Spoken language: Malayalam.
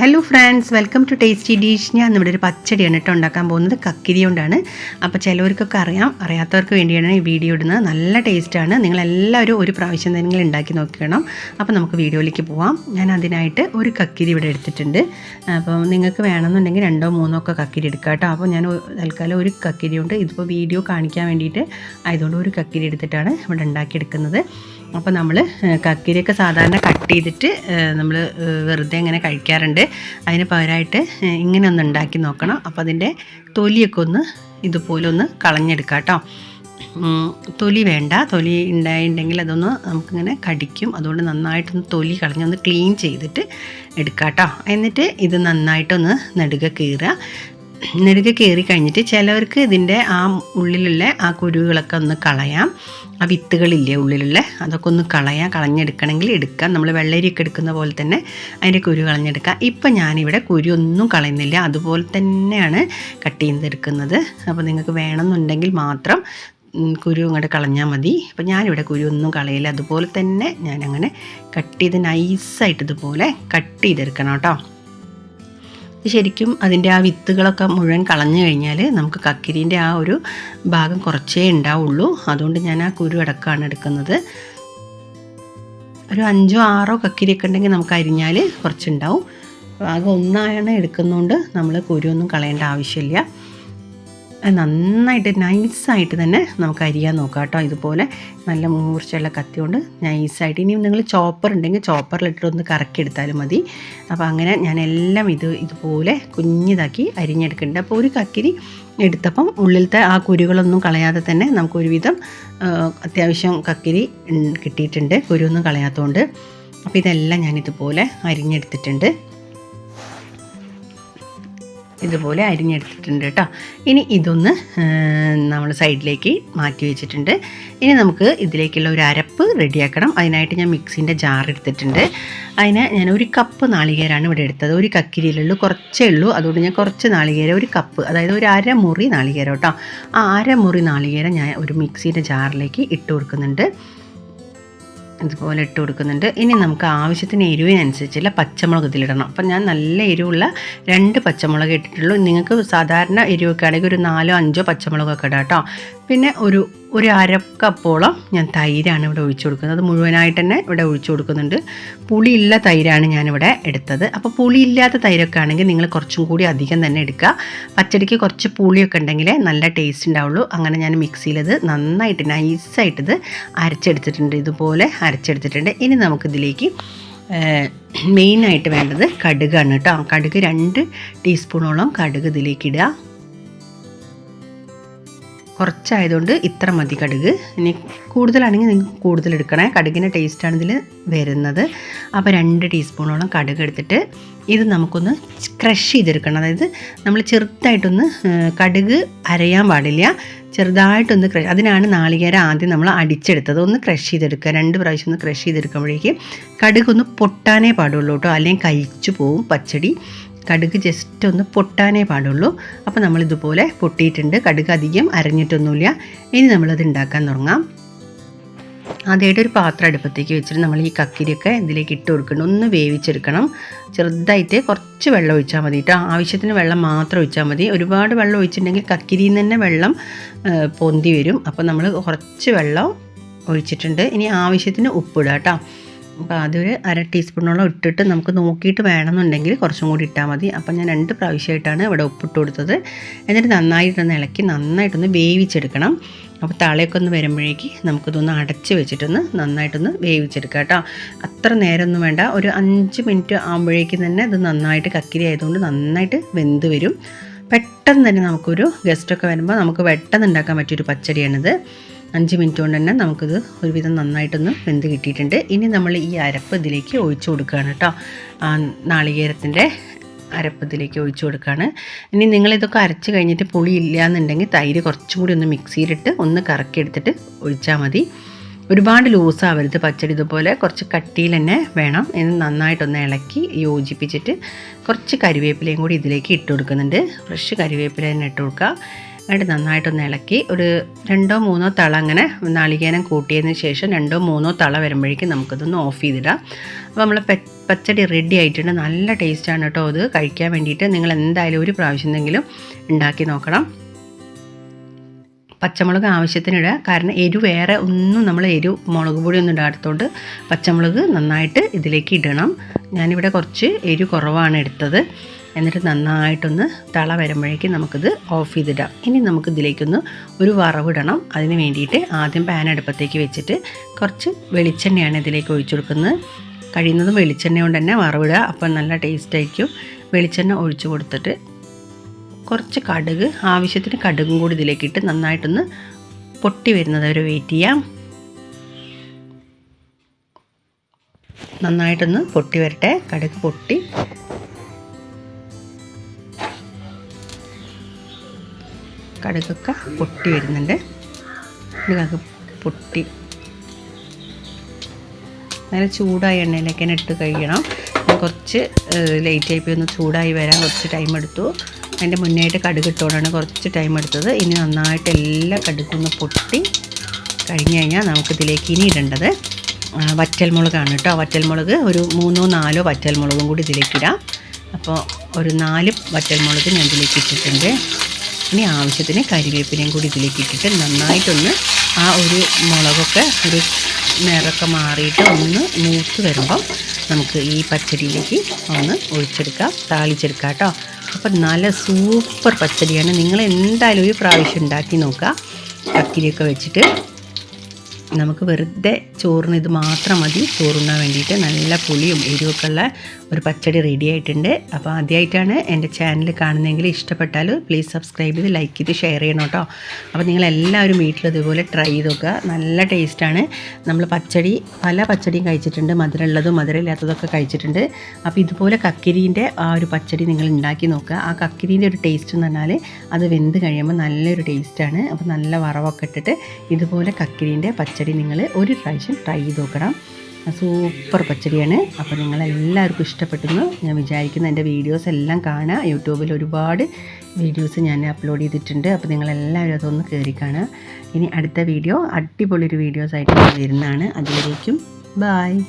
Hello friends welcome to tasty dish ഞാൻ ഇവിടെ ഒരു പച്ചടിയാണ് കേട്ടോ ഉണ്ടാക്കാൻ പോകുന്നത്. കക്കിരി കൊണ്ടാണ്. അപ്പോൾ ചിലവർക്കൊക്കെ അറിയാം അറിയാത്തവർക്ക് വേണ്ടിയാണ് ഈ വീഡിയോ ഇടുന്നത്. നല്ല ടേസ്റ്റാണ് നിങ്ങളെല്ലാവരും ഒരു പ്രാവശ്യം തന്നെ ഉണ്ടാക്കി നോക്കണം. അപ്പോൾ നമുക്ക് വീഡിയോയിലേക്ക് പോവാം. ഞാൻ അതിനായിട്ട് ഒരു കക്കിരി ഇവിടെ എടുത്തിട്ടുണ്ട്. അപ്പോൾ നിങ്ങൾക്ക് വേണമെന്നുണ്ടെങ്കിൽ രണ്ടോ മൂന്നോ ഒക്കെ കക്കിരി എടുക്കാം കേട്ടോ അപ്പോൾ ഞാൻ തൽക്കാലം ഒരു കക്കിരി ഉണ്ട് ഇതിപ്പോൾ വീഡിയോ കാണിക്കാൻ വേണ്ടിയിട്ട് ആയതുകൊണ്ട് ഒരു കക്കിരി എടുത്തിട്ടാണ് ഇവിടെ ഉണ്ടാക്കിയെടുക്കുന്നത്. അപ്പോൾ നമ്മൾ കക്കിരിയൊക്കെ സാധാരണ കട്ട് ചെയ്തിട്ട് നമ്മൾ വെറുതെ ഇങ്ങനെ കഴിക്കാറുണ്ട്. അതിന് പകരമായിട്ട് ഇങ്ങനെ ഒന്ന് ഉണ്ടാക്കി നോക്കണം. അപ്പോൾ അതിന്റെ തൊലിയൊക്കെ ഒന്ന് ഇതുപോലെ ഒന്ന് കളഞ്ഞെടുക്കാം കേട്ടോ തൊലി വേണ്ട. തൊലി ഉണ്ടായിട്ടുണ്ടെങ്കിൽ അതൊന്ന് നമുക്കിങ്ങനെ കടിക്കും. അതുകൊണ്ട് നന്നായിട്ടൊന്ന് തൊലി കളഞ്ഞൊന്ന് ക്ലീൻ ചെയ്തിട്ട് എടുക്കാം കേട്ടോ എന്നിട്ട് ഇത് നന്നായിട്ടൊന്ന് നെടുക കീറുക. നെടുക കയറി കഴിഞ്ഞിട്ട് ചിലവർക്ക് ഇതിന്റെ ആ ഉള്ളിലുള്ള ആ കുരുകളൊക്കെ ഒന്ന് കളയാം. ആ വിത്തുകളില്ലേ ഉള്ളിലുള്ള അതൊക്കെ ഒന്ന് കളയാം കളഞ്ഞെടുക്കണമെങ്കിൽ എടുക്കാം. നമ്മൾ വെള്ളരിയൊക്കെ എടുക്കുന്ന പോലെ തന്നെ അതിന്റെ കുരു കളഞ്ഞെടുക്കാം. ഇപ്പം ഞാനിവിടെ കുരു ഒന്നും കളയുന്നില്ല. അതുപോലെ തന്നെയാണ് കട്ട് ചെയ്തെടുക്കുന്നത് അപ്പോൾ നിങ്ങൾക്ക് വേണമെന്നുണ്ടെങ്കിൽ മാത്രം കുരു ഇങ്ങോട്ട് കളഞ്ഞാൽ മതി. അപ്പോൾ ഞാനിവിടെ കുരു ഒന്നും കളയില്ല. അതുപോലെ തന്നെ ഞാനങ്ങനെ കട്ട് ചെയ്ത് നൈസായിട്ട് ഇതുപോലെ കട്ട് ചെയ്തെടുക്കണം കേട്ടോ. ശരിക്കും അതിന്റെ ആ വിത്തുകളൊക്കെ മുഴുവൻ കളഞ്ഞു കഴിഞ്ഞാൽ നമുക്ക് കക്കിരീന്റെ ആ ഒരു ഭാഗം കുറച്ചേ ഉണ്ടാവുള്ളൂ. അതുകൊണ്ട് ഞാൻ ആ കുരു അടക്കമാണ് എടുക്കുന്നത്. ഒരു അഞ്ചോ ആറോ കക്കിരിയൊക്കെ ഉണ്ടെങ്കിൽ നമുക്ക് അരിഞ്ഞാൽ കുറച്ചുണ്ടാവും. ആകെ ഒന്നായാണ് എടുക്കുന്നതുകൊണ്ട് നമ്മൾ കുരുവൊന്നും കളയേണ്ട ആവശ്യമില്ല. നന്നായിട്ട് നൈസായിട്ട് തന്നെ നമുക്ക് അരിയാൻ നോക്കാം കേട്ടോ. ഇതുപോലെ നല്ല മൂർച്ചയുള്ള കത്തി കൊണ്ട് നൈസായിട്ട്. ഇനി നിങ്ങൾ ചോപ്പർ ഉണ്ടെങ്കിൽ ചോപ്പറിലിട്ട് ഒന്ന് കറക്കിയെടുത്താലും മതി. അപ്പോൾ അങ്ങനെ ഞാൻ എല്ലാം ഇത് ഇതുപോലെ കുഞ്ഞിതാക്കി അരിഞ്ഞെടുക്കുന്നുണ്ട്. അപ്പോൾ ഒരു കക്കിരി എടുത്തപ്പം ഉള്ളിലത്തെ ആ കുരുകളൊന്നും കളയാതെ തന്നെ നമുക്കൊരുവിധം അത്യാവശ്യം കക്കിരി കിട്ടിയിട്ടുണ്ട്. കുരുവൊന്നും കളയാത്തതുകൊണ്ട്. അപ്പോൾ ഇതെല്ലാം ഞാനിതുപോലെ അരിഞ്ഞെടുത്തിട്ടുണ്ട്. ഇതുപോലെ അരിഞ്ഞെടുത്തിട്ടുണ്ട് കേട്ടോ. ഇനി ഇതൊന്ന് നമ്മൾ സൈഡിലേക്ക് മാറ്റി വെച്ചിട്ടുണ്ട്. ഇനി നമുക്ക് ഇതിലേക്കുള്ള ഒരു അരപ്പ് റെഡിയാക്കണം. അതിനായിട്ട് ഞാൻ മിക്സിന്റെ ജാർ എടുത്തിട്ടുണ്ട്. അതിന് ഞാൻ ഒരു കപ്പ് നാളികേരാണ് ഇവിടെ എടുത്തത്. ഒരു കക്കിരിയിലുള്ളൂ കുറച്ചേ ഉള്ളൂ. അതുകൊണ്ട് ഞാൻ കുറച്ച് നാളികേരം ഒരു കപ്പ് അതായത് ഒരു അരമുറി നാളികേരം കേട്ടോ. ആ അരമുറി നാളികേരം ഞാൻ ഒരു മിക്സിന്റെ ജാറിലേക്ക് ഇട്ട് കൊടുക്കുന്നുണ്ട്. ഇതുപോലെ ഇട്ട് കൊടുക്കുന്നുണ്ട്. ഇനി നമുക്ക് ആവശ്യത്തിന് എരിവിനനുസരിച്ചുള്ള പച്ചമുളക് ഇതിലിടണം. അപ്പം ഞാൻ നല്ല എരിവുള്ള രണ്ട് പച്ചമുളക് ഇട്ടിട്ടുള്ളൂ. നിങ്ങൾക്ക് സാധാരണ എരിവൊക്കെ ആണെങ്കിൽ ഒരു നാലോ അഞ്ചോ പച്ചമുളകൊക്കെ ഇടാം കേട്ടോ. പിന്നെ ഒരു ഒരു അരക്കപ്പോളം ഞാൻ തൈരാണ് ഇവിടെ ഒഴിച്ചു കൊടുക്കുന്നത്. മുഴുവനായിട്ട് തന്നെ ഇവിടെ ഒഴിച്ചു കൊടുക്കുന്നുണ്ട്. പുളിയുള്ള തൈരാണ് ഞാനിവിടെ എടുത്തത്. അപ്പോൾ പുളിയില്ലാത്ത തൈരൊക്കെ ആണെങ്കിൽ നിങ്ങൾ കുറച്ചും കൂടി അധികം തന്നെ എടുക്കുക. പച്ചടിക്ക് കുറച്ച് പുളിയൊക്കെ ഉണ്ടെങ്കിൽ നല്ല ടേസ്റ്റ് ഉണ്ടാവുള്ളൂ. അങ്ങനെ ഞാൻ മിക്സിയിലത് നന്നായിട്ട് നൈസായിട്ടിത് അരച്ചെടുത്തിട്ടുണ്ട്. ഇതുപോലെ അരച്ചെടുത്തിട്ടുണ്ട്. ഇനി നമുക്കിതിലേക്ക് മെയിനായിട്ട് വേണ്ടത് കടുകാണ് കേട്ടോ. കടുക് രണ്ട് ടീസ്പൂണോളം കടുക് ഇതിലേക്ക് ഇടുക. കുറച്ചായതുകൊണ്ട് ഇത്ര മതി കടുക്. ഇനി കൂടുതലാണെങ്കിൽ നിങ്ങൾക്ക് കൂടുതൽ എടുക്കണേ. കടുകിന്റെ ടേസ്റ്റാണ് ഇതിൽ വരുന്നത്. അപ്പോൾ രണ്ട് ടീസ്പൂണോളം കടുക് എടുത്തിട്ട് ഇത് നമുക്കൊന്ന് ക്രഷ് ചെയ്തെടുക്കണം. അതായത് നമ്മൾ ചെറുതായിട്ടൊന്ന് കടുക് അരയാൻ പാടില്ല. ചെറുതായിട്ടൊന്ന് ക്രഷ് അതിനാണ് നാളികേരം ആദ്യം നമ്മൾ അടിച്ചെടുത്തത്. ഒന്ന് ക്രഷ് ചെയ്തെടുക്കുക. രണ്ട് പ്രാവശ്യം ഒന്ന് ക്രഷ് ചെയ്തെടുക്കുമ്പോഴേക്കും കടുക് ഒന്ന് പൊട്ടാനേ പാടുള്ളൂ കേട്ടോ. അല്ലെങ്കിൽ കഴിച്ചു പോവും പച്ചടി. കടുക് ജസ്റ്റ് ഒന്ന് പൊട്ടാനേ പാടുള്ളൂ. അപ്പോൾ നമ്മളിതുപോലെ പൊട്ടിയിട്ടുണ്ട്. കടുക് അധികം അരഞ്ഞിട്ടൊന്നുമില്ല. ഇനി നമ്മളത് ഉണ്ടാക്കാൻ തുടങ്ങാം. ആദ്യമായിട്ട് ഒരു പാത്രം അടുപ്പത്തേക്ക് വെച്ചിട്ട് നമ്മൾ ഈ കക്കിരിയൊക്കെ ഇതിലേക്ക് ഇട്ട് കൊടുക്കണം. ഒന്ന് വേവിച്ചെടുക്കണം. ചെറുതായിട്ട് കുറച്ച് വെള്ളം ഒഴിച്ചാൽ മതി കേട്ടോ. ആവശ്യത്തിന് വെള്ളം മാത്രം ഒഴിച്ചാൽ മതി. ഒരുപാട് വെള്ളം ഒഴിച്ചിട്ടുണ്ടെങ്കിൽ കക്കിരിയിൽ തന്നെ വെള്ളം പൊന്തി വരും. അപ്പോൾ നമ്മൾ കുറച്ച് വെള്ളം ഒഴിച്ചിട്ടുണ്ട്. ഇനി ആവശ്യത്തിന് ഉപ്പിടുക കേട്ടോ. അപ്പോൾ അതൊരു അര ടീസ്പൂണോളം ഇട്ടിട്ട് നമുക്ക് നോക്കിയിട്ട് വേണമെന്നുണ്ടെങ്കിൽ കുറച്ചും കൂടി ഇട്ടാൽ മതി. അപ്പം ഞാൻ രണ്ട് പ്രാവശ്യമായിട്ടാണ് ഇവിടെ ഉപ്പിട്ട് കൊടുത്തത്. എന്നിട്ട് നന്നായിട്ടൊന്ന് ഇളക്കി നന്നായിട്ടൊന്ന് വേവിച്ചെടുക്കണം. അപ്പോൾ തളയൊക്കെ ഒന്ന് വരുമ്പോഴേക്ക് നമുക്കിതൊന്ന് അടച്ച് വെച്ചിട്ടൊന്ന് നന്നായിട്ടൊന്ന് വേവിച്ചെടുക്കാം കേട്ടോ. അത്ര നേരമൊന്നും വേണ്ട. ഒരു അഞ്ച് മിനിറ്റ് ആകുമ്പോഴേക്കും തന്നെ ഇത് നന്നായിട്ട് കക്കിരി ആയതുകൊണ്ട് നന്നായിട്ട് വെന്ത് വരും. പെട്ടെന്ന് തന്നെ നമുക്കൊരു ഗസ്റ്റൊക്കെ വരുമ്പോൾ നമുക്ക് പെട്ടെന്ന് ഉണ്ടാക്കാൻ പറ്റിയൊരു പച്ചടിയാണിത്. അഞ്ച് മിനിറ്റ് കൊണ്ട് തന്നെ നമുക്കിത് ഒരുവിധം നന്നായിട്ടൊന്ന് വെന്ത് കിട്ടിയിട്ടുണ്ട്. ഇനി നമ്മൾ ഈ അരപ്പ് ഇതിലേക്ക് ഒഴിച്ചു കൊടുക്കുകയാണ് കേട്ടോ. നാളികേരത്തിന്റെ അരപ്പ് ഇതിലേക്ക് ഒഴിച്ചു കൊടുക്കുകയാണ്. ഇനി നിങ്ങളിതൊക്കെ അരച്ച് കഴിഞ്ഞിട്ട് പുളി ഇല്ല എന്നുണ്ടെങ്കിൽ തൈര് കുറച്ചും കൂടി ഒന്ന് മിക്സിയിലിട്ട് ഒന്ന് കറക്കിയെടുത്തിട്ട് ഒഴിച്ചാൽ മതി. ഒരുപാട് ലൂസാവരുത് പച്ചടി ഇതുപോലെ കുറച്ച് കട്ടിയിൽ തന്നെ വേണം. ഇത് നന്നായിട്ടൊന്ന് ഇളക്കി യോജിപ്പിച്ചിട്ട് കുറച്ച് കരിവേപ്പിലയും കൂടി ഇതിലേക്ക് ഇട്ട് കൊടുക്കുന്നുണ്ട്. ഫ്രഷ് കരിവേപ്പില തന്നെ ഇട്ട് കൊടുക്കുക. എന്നിട്ട് നന്നായിട്ടൊന്ന് ഇളക്കി ഒരു രണ്ടോ മൂന്നോ തള അങ്ങനെ നാളികേരം കൂട്ടിയതിന് ശേഷം രണ്ടോ മൂന്നോ തള വരുമ്പോഴേക്കും നമുക്കിതൊന്ന് ഓഫ് ചെയ്തിടാം. അപ്പോൾ നമ്മൾ പച്ചടി റെഡി ആയിട്ടുണ്ട്. നല്ല ടേസ്റ്റാണ് കേട്ടോ അത് കഴിക്കാൻ വേണ്ടിയിട്ട് നിങ്ങൾ എന്തായാലും ഒരു പ്രാവശ്യം എന്തെങ്കിലും ഉണ്ടാക്കി നോക്കണം. പച്ചമുളക് ആവശ്യത്തിനിടുക കാരണം എരിവ് വേറെ ഒന്നും നമ്മൾ എരിവ് മുളക് പൊടി ഒന്നും ഇടാത്തതുകൊണ്ട് പച്ചമുളക് നന്നായിട്ട് ഇതിലേക്ക് ഇടണം. ഞാനിവിടെ കുറച്ച് എരിവ് കുറവാണ് എടുത്തത്. എന്നിട്ട് നന്നായിട്ടൊന്ന് തള വരുമ്പോഴേക്കും നമുക്കിത് ഓഫ് ചെയ്തിടാം. ഇനി നമുക്ക് ഇതിലേക്കൊന്ന് ഒരു വറവിടണം. അതിന് വേണ്ടിയിട്ട് ആദ്യം പാൻ അടുപ്പത്തേക്ക് വെച്ചിട്ട് കുറച്ച് വെളിച്ചെണ്ണയാണ് ഇതിലേക്ക് ഒഴിച്ചു കൊടുക്കുന്നത്. കഴിയുന്നതും വെളിച്ചെണ്ണ കൊണ്ട് തന്നെ വറവിടുക. അപ്പം നല്ല ടേസ്റ്റായിരിക്കും വെളിച്ചെണ്ണ ഒഴിച്ചു കൊടുത്തിട്ട് കുറച്ച് കടുക് ആവശ്യത്തിന് കടുകും കൂടി ഇതിലേക്ക് ഇട്ട് നന്നായിട്ടൊന്ന് പൊട്ടി വരുന്നത് വരെ വെയിറ്റ് ചെയ്യാം. നന്നായിട്ടൊന്ന് പൊട്ടി വരട്ടെ. കടുക് പൊട്ടി കടുകൊക്കെ പൊട്ടി വരുന്നുണ്ട്. കടുക് പൊട്ടി. നല്ല ചൂടായ എണ്ണയിലേക്ക് തന്നെ ഇട്ട് കഴിയണം. കുറച്ച് ലേറ്റ് ആയിപ്പോയി ഒന്ന് ചൂടായി വരാൻ കുറച്ച് ടൈം എടുത്തു. അതിന്റെ മുന്നേയായിട്ട് കടുക് ഇട്ടുകൊണ്ടാണ് കുറച്ച് ടൈം എടുത്തത്. ഇനി നന്നായിട്ട് എല്ലാ കടുക്കൊന്ന് പൊട്ടി കഴിഞ്ഞ് കഴിഞ്ഞാൽ നമുക്കിതിലേക്ക് ഇനി ഇടേണ്ടത് വറ്റൽമുളകാണ് കേട്ടോ. വറ്റൽമുളക് ഒരു മൂന്നോ നാലോ വറ്റൽമുളകും കൂടി ഇതിലേക്ക് ഇടാം. അപ്പോൾ ഒരു നാല് വറ്റൽമുളക് ഞാൻ ഇതിലേക്ക് ഇട്ടിട്ടുണ്ട്. ഇനി ആവശ്യത്തിന് കരിവേപ്പിനെയും കൂടി ഇതിലേക്ക് ഇട്ടിട്ട് നന്നായിട്ടൊന്ന് ആ ഒരു മുളകൊക്കെ ഒരു നിറമൊക്കെ മാറിയിട്ട് ഒന്ന് മൂത്ത് വരുമ്പം നമുക്ക് ഈ പച്ചടിയിലേക്ക് ഒന്ന് ഒഴിച്ചെടുക്കാം. താളിച്ചെടുക്കാം കേട്ടോ. അപ്പം നല്ല സൂപ്പർ പച്ചടിയാണ് നിങ്ങൾ എന്തായാലും ഒരു പ്രാവശ്യം ഉണ്ടാക്കി നോക്കുക. കക്കിരിയൊക്കെ വെച്ചിട്ട് നമുക്ക് വെറുതെ ചോറിന് ഇത് മാത്രം മതി. ചോറുണ്ണാൻ വേണ്ടിയിട്ട് നല്ല പുളിയും എരിവൊക്കെ ഉള്ള ഒരു പച്ചടി റെഡി ആയിട്ടുണ്ട്. അപ്പോൾ ആദ്യമായിട്ടാണ് എന്റെ ചാനൽ കാണുന്നതെങ്കിൽ ഇഷ്ടപ്പെട്ടാൽ പ്ലീസ് സബ്സ്ക്രൈബ് ചെയ്ത് ലൈക്ക് ചെയ്ത് ഷെയർ ചെയ്യണം കേട്ടോ. അപ്പോൾ നിങ്ങളെല്ലാവരും വീട്ടിൽ ഇതുപോലെ ട്രൈ ചെയ്ത് നോക്കുക. നല്ല ടേസ്റ്റാണ് നമ്മൾ പച്ചടി പല പച്ചടിയും കഴിച്ചിട്ടുണ്ട്. മധുരമുള്ളതും മധുരമില്ലാത്തതൊക്കെ കഴിച്ചിട്ടുണ്ട്. അപ്പോൾ ഇതുപോലെ കക്കിരീന്റെ ആ ഒരു പച്ചടി നിങ്ങൾ ഉണ്ടാക്കി നോക്കുക. ആ കക്കിരീന്റെ ഒരു ടേസ്റ്റ് എന്ന് പറഞ്ഞാൽ അത് വെന്ത് കഴിയുമ്പോൾ നല്ലൊരു ടേസ്റ്റാണ് അപ്പോൾ നല്ല വറവൊക്കെ ഇട്ടിട്ട് ഇതുപോലെ കക്കിരീന്റെ പച്ചടി നിങ്ങൾ ഒരു പ്രാവശ്യം ട്രൈ ചെയ്ത് നോക്കണം. സൂപ്പർ പച്ചടിയാണ്. അപ്പോൾ നിങ്ങളെല്ലാവർക്കും ഇഷ്ടപ്പെട്ടെന്ന് ഞാൻ വിചാരിക്കുന്നു. എന്റെ വീഡിയോസ് എല്ലാം കാണാം. യൂട്യൂബിൽ ഒരുപാട് വീഡിയോസ് ഞാൻ അപ്ലോഡ് ചെയ്തിട്ടുണ്ട്. അപ്പോൾ നിങ്ങളെല്ലാവരും അതൊന്ന് കയറി കാണുക. ഇനി അടുത്ത വീഡിയോ അടിപൊളി ഒരു വീഡിയോസ് ആയിട്ട് വരുന്നതാണ്. അതിലേക്കും ബായ്